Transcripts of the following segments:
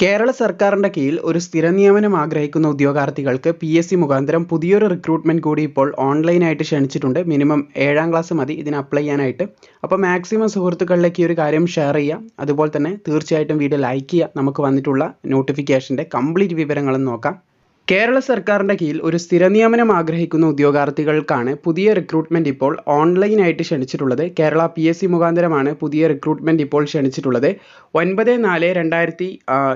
കേരള സർക്കാരിന്റെ കീഴിൽ ഒരു സ്ഥിര നിയമനം ആഗ്രഹിക്കുന്ന ഉദ്യോഗാർത്ഥികൾക്ക് പി എസ് സി മുഖാന്തരം പുതിയൊരു റിക്രൂട്ട്മെന്റ് കൂടി ഇപ്പോൾ ഓൺലൈനായിട്ട് ക്ഷണിച്ചിട്ടുണ്ട്. മിനിമം ഏഴാം ക്ലാസ് മതി. ഇതിന് അപ്ലൈ ചെയ്യാനായിട്ട്. അപ്പോൾ മാക്സിമം സുഹൃത്തുക്കളിലേക്ക് ഈ ഒരു കാര്യം ഷെയർ ചെയ്യുക. അതുപോലെ തന്നെ തീർച്ചയായിട്ടും വീഡിയോ ലൈക്ക് ചെയ്യുക. നമുക്ക് വന്നിട്ടുള്ള നോട്ടിഫിക്കേഷന്റെ കംപ്ലീറ്റ് വിവരങ്ങളും നോക്കാം. കേരള സർക്കാരിന്റെ കീഴിൽ ഒരു സ്ഥിര നിയമനം ആഗ്രഹിക്കുന്ന ഉദ്യോഗാർത്ഥികൾക്കാണ് പുതിയ റിക്രൂട്ട്മെന്റ് ഇപ്പോൾ ഓൺലൈനായിട്ട് ക്ഷണിച്ചിട്ടുള്ളത്. കേരള പി എസ് സി മുഖാന്തരമാണ് പുതിയ റിക്രൂട്ട്മെന്റ് ഇപ്പോൾ ക്ഷണിച്ചിട്ടുള്ളത്. ഒൻപത് നാല് രണ്ടായിരത്തി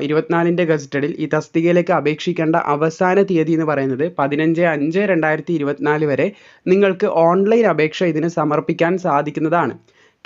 ഇരുപത്തിനാലിന്റെ ഗസറ്റഡിൽ ഈ തസ്തികയിലേക്ക് അപേക്ഷിക്കേണ്ട അവസാന തീയതി എന്ന് പറയുന്നത് പതിനഞ്ച് അഞ്ച് രണ്ടായിരത്തി ഇരുപത്തിനാല് വരെ നിങ്ങൾക്ക് ഓൺലൈൻ അപേക്ഷ ഇതിന് സമർപ്പിക്കാൻ സാധിക്കുന്നതാണ്.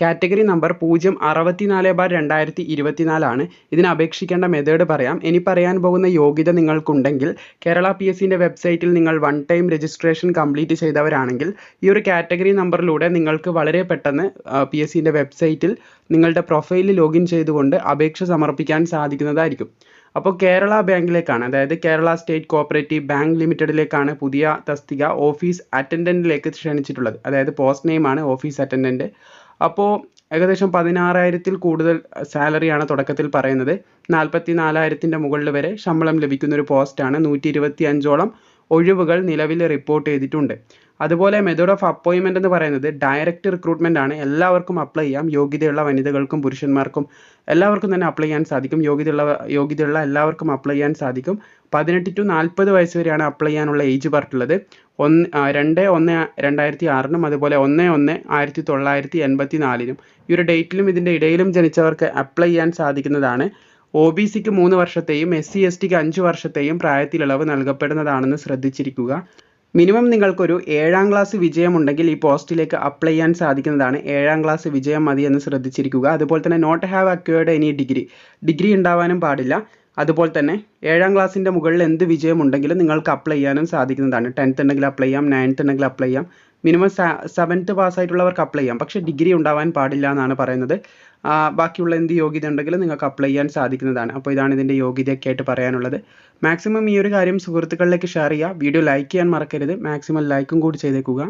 കാറ്റഗറി നമ്പർ പൂജ്യം അറുപത്തിനാല് ബാർ രണ്ടായിരത്തി ഇരുപത്തിനാലാണ് ഇതിന് അപേക്ഷിക്കേണ്ട മെത്തേഡ് പറയാം. ഇനി പറയാൻ പോകുന്ന യോഗ്യത നിങ്ങൾക്കുണ്ടെങ്കിൽ കേരള പി എസ് സിന്റെ വെബ്സൈറ്റിൽ നിങ്ങൾ വൺ ടൈം രജിസ്ട്രേഷൻ കംപ്ലീറ്റ് ചെയ്തവരാണെങ്കിൽ ഈ ഒരു കാറ്റഗറി നമ്പറിലൂടെ നിങ്ങൾക്ക് വളരെ പെട്ടെന്ന് പി എസ് സിന്റെ വെബ്സൈറ്റിൽ നിങ്ങളുടെ പ്രൊഫൈലിൽ ലോഗിൻ ചെയ്തുകൊണ്ട് അപേക്ഷ സമർപ്പിക്കാൻ സാധിക്കുന്നതായിരിക്കും. അപ്പോൾ കേരള ബാങ്കിലേക്കാണ് അതായത് കേരള സ്റ്റേറ്റ് കോപ്പറേറ്റീവ് ബാങ്ക് ലിമിറ്റഡിലേക്കാണ് പുതിയ തസ്തിക ഓഫീസ് അറ്റൻഡന്റിലേക്ക് ക്ഷണിച്ചിട്ടുള്ളത്. അതായത് പോസ്റ്റ് നെയിമാണ് ഓഫീസ് അറ്റൻഡന്റ് അപ്പോൾ ഏകദേശം പതിനാറായിരത്തിൽ കൂടുതൽ സാലറിയാണ് തുടക്കത്തിൽ പറയുന്നത്. നാൽപ്പത്തി നാലായിരത്തിന്റെ മുകളിൽ വരെ ശമ്പളം ലഭിക്കുന്ന ഒരു പോസ്റ്റാണ് നൂറ്റി ഇരുപത്തി അഞ്ചോളം ഒഴിവുകൾ നിലവിൽ റിപ്പോർട്ട് ചെയ്തിട്ടുണ്ട്. അതുപോലെ മെത്തേഡ് ഓഫ് അപ്പോയിൻമെന്റ് എന്ന് പറയുന്നത് ഡയറക്റ്റ് റിക്രൂട്ട്മെന്റ് ആണ്. എല്ലാവർക്കും അപ്ലൈ ചെയ്യാം. യോഗ്യതയുള്ള വനിതകൾക്കും പുരുഷന്മാർക്കും എല്ലാവർക്കും തന്നെ അപ്ലൈ ചെയ്യാൻ സാധിക്കും. യോഗ്യതയുള്ള യോഗ്യതയുള്ള എല്ലാവർക്കും അപ്ലൈ ചെയ്യാൻ സാധിക്കും. പതിനെട്ട് ടു നാൽപ്പത് വയസ്സ് വരെയാണ് അപ്ലൈ ചെയ്യാനുള്ള ഏജ് പറഞ്ഞിട്ടുള്ളത്. ഒന്ന് രണ്ട് ഒന്ന് രണ്ടായിരത്തി ആറിനും അതുപോലെ ഒന്ന് ഒന്ന് ആയിരത്തി തൊള്ളായിരത്തി എൺപത്തി നാലിനും ഈ ഒരു ഡേറ്റിലും ഇതിന്റെ ഇടയിലും ജനിച്ചവർക്ക് അപ്ലൈ ചെയ്യാൻ സാധിക്കുന്നതാണ്. ഒ ബി സിക്ക് മൂന്ന് വർഷത്തെയും എസ് സി എസ് ടിക്ക് അഞ്ച് വർഷത്തെയും പ്രായത്തിലിളവ് നൽകപ്പെടുന്നതാണെന്ന് ശ്രദ്ധിച്ചിരിക്കുക. മിനിമം നിങ്ങൾക്കൊരു ഏഴാം ക്ലാസ് വിജയമുണ്ടെങ്കിൽ ഈ പോസ്റ്റിലേക്ക് അപ്ലൈ ചെയ്യാൻ സാധിക്കുന്നതാണ്. ഏഴാം ക്ലാസ് വിജയം മതി എന്ന് ശ്രദ്ധിച്ചിരിക്കുക. അതുപോലെ തന്നെ not have acquired any degree degree ഉണ്ടാവാനും പാടില്ല. അതുപോലെ തന്നെ ഏഴാം ക്ലാസ്സിന്റെ മുകളിൽ എന്ത് വിജയമുണ്ടെങ്കിലും നിങ്ങൾക്ക് അപ്ലൈ ചെയ്യാനും സാധിക്കുന്നതാണ്. ടെൻത്ത് ഉണ്ടെങ്കിൽ അപ്ലൈ ചെയ്യാം നയൻത്ത് ഉണ്ടെങ്കിൽ അപ്ലൈ ചെയ്യാം. മിനിമം സെവൻത്ത് പാസ്സായിട്ടുള്ളവർക്ക് അപ്ലൈ ചെയ്യാം. പക്ഷേ ഡിഗ്രി ഉണ്ടാവാൻ പാടില്ല എന്നാണ് പറയുന്നത്. ബാക്കിയുള്ള എന്ത് യോഗ്യത ഉണ്ടെങ്കിലും നിങ്ങൾക്ക് അപ്ലൈ ചെയ്യാൻ സാധിക്കുന്നതാണ്. അപ്പോൾ ഇതാണ് ഇതിന്റെ യോഗ്യതയൊക്കെ ആയിട്ട് പറയാനുള്ളത്. മാക്സിമം ഈ ഒരു കാര്യം സുഹൃത്തുക്കളിലേക്ക് ഷെയർ ചെയ്യുക. വീഡിയോ ലൈക്ക് ചെയ്യാൻ മറക്കരുത്. മാക്സിമം ലൈക്കും കൂടി ചെയ്തേക്കുക.